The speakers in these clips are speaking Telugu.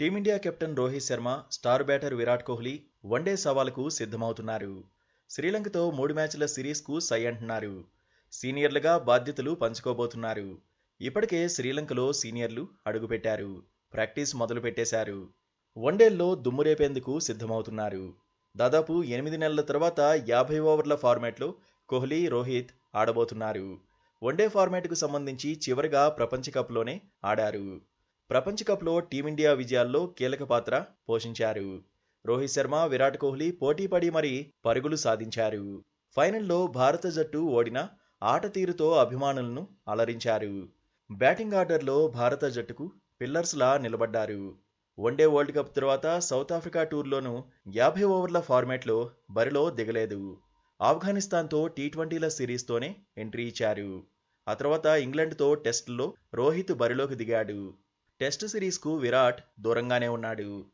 Team India captain Rohit Sharma star batter Virat Kohli one day సవాల్కు సిద్ధమవుతున్నారు. శ్రీలంకతో మూడు మ్యాచ్ల సిరీస్కు సై అంటున్నారు. సీనియర్లుగా బాధ్యతలు పంచుకోబోతున్నారు. ఇప్పటికే శ్రీలంకలో సీనియర్లు అడుగుపెట్టారు. ప్రాక్టీస్ మొదలు పెట్టేశారు వన్డేల్లో దుమ్మురేపేందుకు సిద్ధమవుతున్నారు. దాదాపు ఎనిమిది నెలల తర్వాత యాభై ఓవర్ల ఫార్మాట్లో కోహ్లీ రోహిత్ ఆడబోతున్నారు. వన్డే ఫార్మాట్కు సంబంధించి చివరిగా ప్రపంచ కప్లోనే ఆడారు. ప్రపంచకప్లో టీమిండియా విజయాల్లో కీలక పాత్ర పోషించారు. రోహిత్ శర్మ విరాట్ కోహ్లీ పోటీపడి మరీ పరుగులు సాధించారు. ఫైనల్లో భారత జట్టు ఓడిన ఆట తీరుతో అభిమానులను అలరించారు. బ్యాటింగ్ ఆర్డర్లో భారత జట్టుకు పిల్లర్స్లా నిలబడ్డారు. వన్డే వరల్డ్ కప్ తర్వాత సౌత్ ఆఫ్రికా టూర్లోనూ యాభై ఓవర్ల ఫార్మాట్లో బరిలో దిగలేదు. ఆఫ్ఘనిస్తాన్తో టీ ట్వంటీల సిరీస్తోనే ఎంట్రీ ఇచ్చారు. ఆ తర్వాత ఇంగ్లాండ్తో టెస్టుల్లో రోహిత్ బరిలోకి దిగాడు. టెస్ట్ సిరీస్కు విరాట్ దూరంగానే ఉన్నాడు.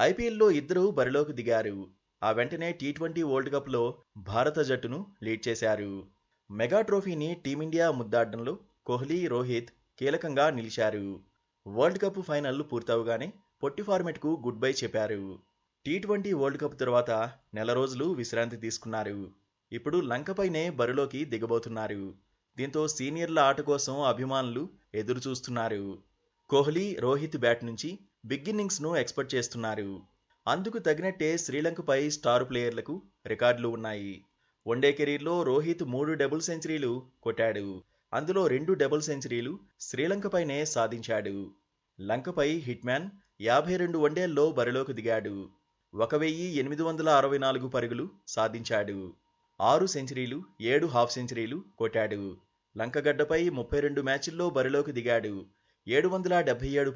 ఐపీఎల్లో ఇద్దరూ బరిలోకి దిగారు. ఆ వెంటనే టీ ట్వంటీ వరల్డ్ కప్లో భారత జట్టును లీడ్ చేశారు. మెగా ట్రోఫీని టీమిండియా ముద్దాడడంలో కోహ్లీ రోహిత్ కీలకంగా నిలిచారు. వరల్డ్ కప్ ఫైనల్ పూర్తవగానే పొట్టి ఫార్మెట్కు గుడ్ బై చెప్పారు. టీ ట్వంటీ వరల్డ్ కప్ తర్వాత నెల రోజులు విశ్రాంతి తీసుకున్నారు. ఇప్పుడు లంకపైనే బరిలోకి దిగబోతున్నారు. దీంతో సీనియర్ల ఆట కోసం అభిమానులు ఎదురు చూస్తున్నారు కోహ్లీ రోహిత్ బ్యాట్ నుంచి బిగ్ ఇన్నింగ్స్ను ఎక్స్పెక్ట్ చేస్తున్నారు. అందుకు తగినట్టే శ్రీలంకపై స్టార్ ప్లేయర్లకు రికార్డులు ఉన్నాయి. వన్డే కెరీర్లో రోహిత్ మూడు డబుల్ సెంచరీలు కొట్టాడు. అందులో రెండు డబుల్ సెంచరీలు శ్రీలంకపైనే సాధించాడు. లంకపై హిట్మ్యాన్ యాభై రెండు వన్డేల్లో బరిలోకి దిగాడు. ఒక వెయ్యి ఎనిమిది వందల అరవై నాలుగు పరుగులు సాధించాడు. ఆరు సెంచరీలు ఏడు హాఫ్ సెంచరీలు కొట్టాడు. లంకగడ్డపై ముప్పై రెండు మ్యాచ్ల్లో బరిలోకి దిగాడు. ఏడు వందల డెబ్బై ఏడు